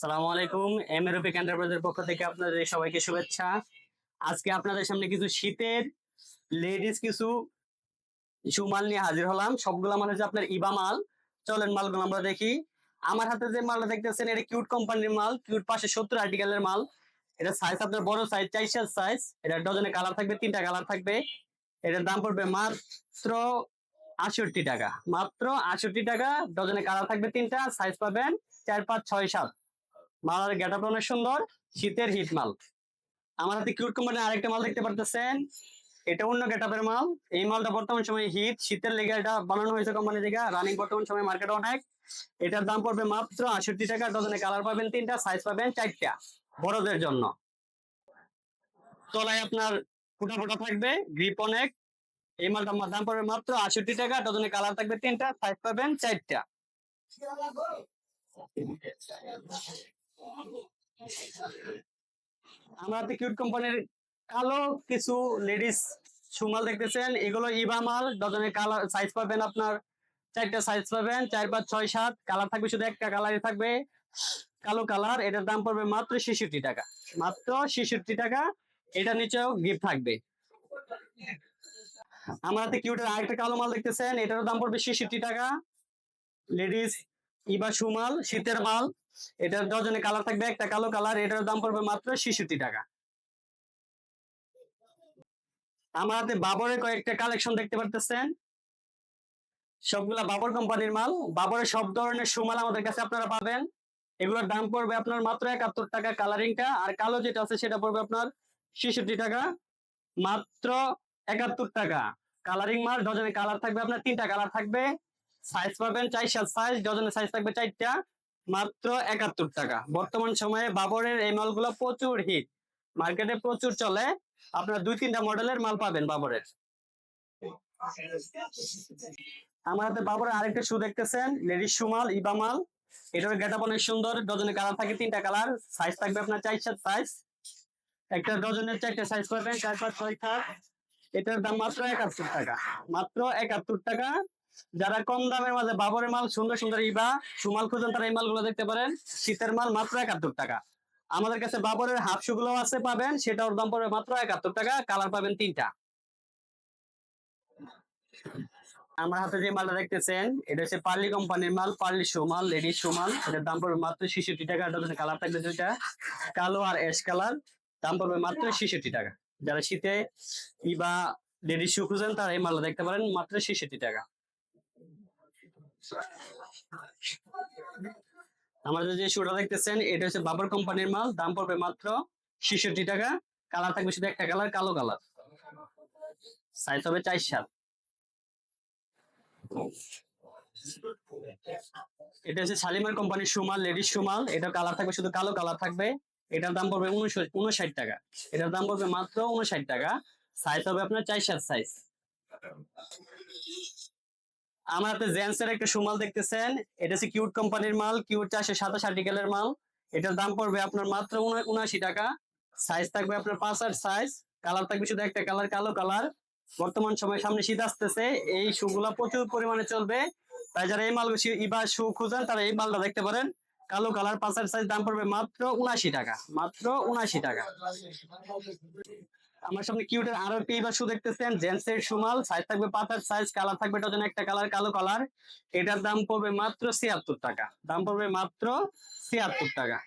সালামু আলাইকুম, এম এরোপিক এন্টারপ্রাইজের পক্ষ থেকে আপনাদের সবাইকে শুভেচ্ছা। আজকে আপনাদের সামনে কিছু শীতের লেডিস, কিছু কিছু মাল নিয়ে হাজির হলাম। সবগুলো মানে হচ্ছে আপনার ইবা মাল। চলেন মালগুলো আমরা দেখি। আমার হাতে যে মালটা দেখতেছেন, এটা কিউট কোম্পানির মাল, কিউট পাশে সত্তর আর্টিকেলের মাল। এটা সাইজ আপনার বড় সাইজ চাইশাল সাইজ এটা ডজনে কালার থাকবে, তিনটা কালার থাকবে। এটার দাম পড়বে মাত্র আটষট্টি টাকা। মাত্র আটষট্টি টাকা ডজনে কালার থাকবে তিনটা। সাইজ পাবেন চার, পাঁচ, ছয়, সাত। মালের গেটআপ অনেক সুন্দর, শীতের হিট মাল। আমার হাতে কিউট কোম্পানির আরেকটা মাল দেখতে পারতেছেন। এটা অন্য গেটআপের মাল। এই মালটা বর্তমান সময়ে হিট শীতের লেগে এটা বানানো হয়েছে কোম্পানি থেকে রানিং বর্তমান সময় মার্কেটে অনেক। এটার দাম পড়বে মাত্র আটষট্টি টাকা। ডজনে কালার পাবেন তিনটা সাইজ পাবেন চারটা, বড়দের জন্য। তলায় আপনার ফুটা ফুটা থাকবে গ্রিপ অনেক। এই মালটার দাম পড়বে মাত্র আটষট্টি টাকা। ডজনে কালার থাকবে তিনটা সাইজ পাবেন চারটা। আমরা হাতে কিউট কোম্পানির কালো কিছু লেডিস সুমাল দেখতেছেন। এগুলো ইবা মাল কালার সাইজ পাবেন আপনার, চারটা সাইজ পাবেন, চার পাঁচ, ছয়, সাত। কালার থাকবে শুধু একটা কালারই থাকবে। কালো কালার এটার দাম পড়বে মাত্র ছেষট্টি টাকা। মাত্র ছেষট্টি টাকা এটা নিচেও গিফট থাকবে। আমার কিউটের আরেকটা কালো মাল দেখতেছেন এটার দাম পড়বে ছেষট্টি টাকা। লেডিস ইবা সুমাল, শীতের মাল। এটার ডজনে কালার থাকবে, একটা কালো কালার এটার দাম পড়বে মাত্র ছেষট্টি টাকা। আমার হাতে বাবরের কয়েকটা কালেকশন দেখতে পারতেছেন। সবগুলা বাবর কোম্পানির মাল। বাবরের সব ধরনের সুমাল আমাদের কাছে আপনারা পাবেন। এগুলোর দাম পড়বে আপনার মাত্র একাত্তর টাকা কালারিংটা আর কালো যেটা আছে সেটা পড়বে আপনার ছেষট্টি টাকা। মাত্র একাত্তর টাকা। কালারিং মাল ডজনে কালার থাকবে, আপনার তিনটা কালার থাকবে। সাইজ পাবেন চার সাইজ ডজনের সাইজ থাকবে চারটা। মাত্র একাত্তর টাকা। বর্তমান সময়ে বাবরের এই মালগুলো প্রচুর হিট মার্কেটে প্রচুর চলে। আপনারা দুই তিনটা মডেলের মাল পাবেন বাবরের। আমার হাতে বাবরের আরেকটা শু দেখতেছেন লেডিস শু মাল, ইবা মাল। এটার গেটআপ অনেক সুন্দর ডজনের কালার থাকে, তিনটা কালার সাইজ থাকবে আপনার চার সাত সাইজ একটা ডজনের চারটা সাইজ পাবেন চার পাঁচ ছয় সাত। এটার দাম মাত্র একাত্তর টাকা। মাত্র একাত্তর টাকা। যারা কম দামের মাঝে বাবরের মাল, সুন্দর সুন্দর ইবা, সুমাল খুঁজেন তারা এই মালগুলো দেখতে পারেন। শীতের মাল মাত্র একাত্তর টাকা। আমাদের কাছে বাবরের হাফগুলো আছে পাবেন সেটার দাম পড়বে মাত্র একাত্তর টাকা, কালার পাবেন তিনটা। আমার হাতে যে মালটা দেখতেছেন, এটা হচ্ছে পার্লি কোম্পানির মাল, পার্লি সুমাল, লেডিস সুমাল। এটার দাম পড়বে মাত্র ছেষট্টি টাকা ডজনে কালার থাকবে দুইটা। কালো আর অ্যাশ কালার, দাম পড়বে মাত্র ছেষট্টি টাকা। যারা শীতে ইবা, লেডিস শু খুঁজেন তারা এই মালটা দেখতে পারেন, মাত্র ছেষট্টি টাকা। আমাদের যে শুটা দেখতেছেন, এটা হচ্ছে বাবর কোম্পানির মাল, দাম পড়বে মাত্র ছেষট্টি টাকা। কালার থাকবে শুধু একটা কালার, কালো কালার। সাইজ হবে চার সাত। এটা হচ্ছে শালিমার কোম্পানির সুমাল, লেডিস সুমাল। এটা কালার থাকবে শুধু কালো কালার থাকবে। এটার দাম পড়বে উনষাট টাকা। এটার দাম পড়বে মাত্র উনষাট টাকা। সাইজ হবে আপনার চার সাত সাইজ আমার হাতে জেন্টস এর একটা সুমাল দেখতেছেন। এটা হচ্ছে কিউট কোম্পানির মাল কিউট চারশো সাতাশ আর্টিকেলের মাল। এটার দাম পড়বে আপনার মাত্র উনআশি টাকা। সাইজ থাকবে আপনার পাঁচ আট সাইজ কালার থাকবে শুধু একটা কালার কালো কালার বর্তমান সময় সামনে শীত আসতেছে। এই শুগুলা প্রচুর পরিমাণে চলবে। তাই যারা এই মাল ইবা শু খুঁজেন, তারা এই মালটা দেখতে পারেন। কালো কালার পাঁচ আট সাইজ দাম পড়বে মাত্র উনআশি টাকা। মাত্র উনআশি টাকা। আমার সামনে কিউটের আরও একটি শু দেখতেছেন। জেন্টস এর সুমাল সাইজ থাকবে পাতার সাইজ কালার থাকবে ডজন একটা কালার কালো কালার এটার দাম পড়বে মাত্র ছিয়াত্তর টাকা। দাম পড়বে মাত্র ছিয়াত্তর টাকা।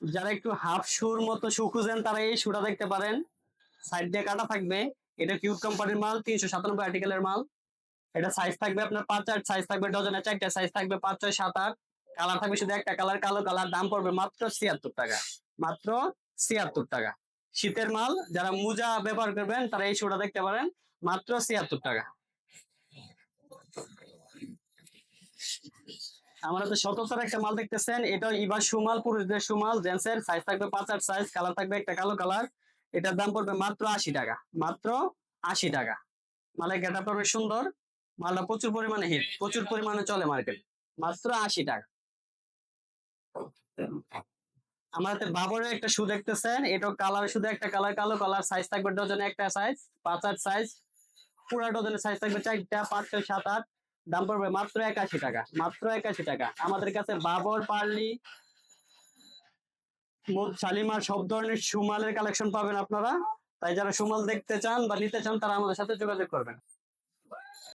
যারা একটু হাফ শুর মতো শু খুঁজেন, তারা এই শুটা দেখতে পারেন। সাইড দিয়ে কাটা থাকবে। এটা কিউট কোম্পানির মাল, তিনশো সাতানব্বই আর্টিকেলের মাল। এটা সাইজ থাকবে আপনার পাঁচ আট সাইজ থাকবে ডজনে চারটা সাইজ থাকবে পাঁচ ছয়, সাত আট। কালার থাকবে শুধু একটা কালার কালো কালার দাম পড়বে মাত্র ছিয়াত্তর টাকা। মাত্র ছিয়াত্তর টাকা। শীতের মাল, যারা মোজা ব্যবহার করবেন, তারা এই শোটা দেখতে পারেন, মাত্র ছিয়াত্তর টাকা। আমরা তো সততার একটা মাল দেখতেছেন, এটা ইবা সুমাল, পুরুষদের সুমাল, জেন্টসের সাইজ থাকবে পাঁচ আট সাইজ কালার থাকবে একটা কালো কালার এটার দাম পড়বে মাত্র আশি টাকা, মাত্র আশি টাকা। মালের গেটা পড়বে সুন্দর, মালটা প্রচুর পরিমাণে হিট প্রচুর পরিমাণে চলে মার্কেট মাত্র আশি টাকা। হাতে বাবরের একটা শু দেখতেছেন। এটা কালার শুধু একটা কালার কালো কালার সাইজ থাকবে ডজনে একটা সাইজ পাঁচ আট সাইজ পুরা ডজনের সাইজ থাকবে চারটা, পাঁচ ছয়, সাত আট। দাম পড়বে মাত্র একাশি টাকা, মাত্র একাশি টাকা। আমাদের কাছে বাবর, পার্লি শালিমার সব ধরনের সুমালের কালেকশন পাবেন আপনারা। তাই যারা সুমাল দেখতে চান বা নিতে চান, তারা আমাদের সাথে যোগাযোগ করবেন।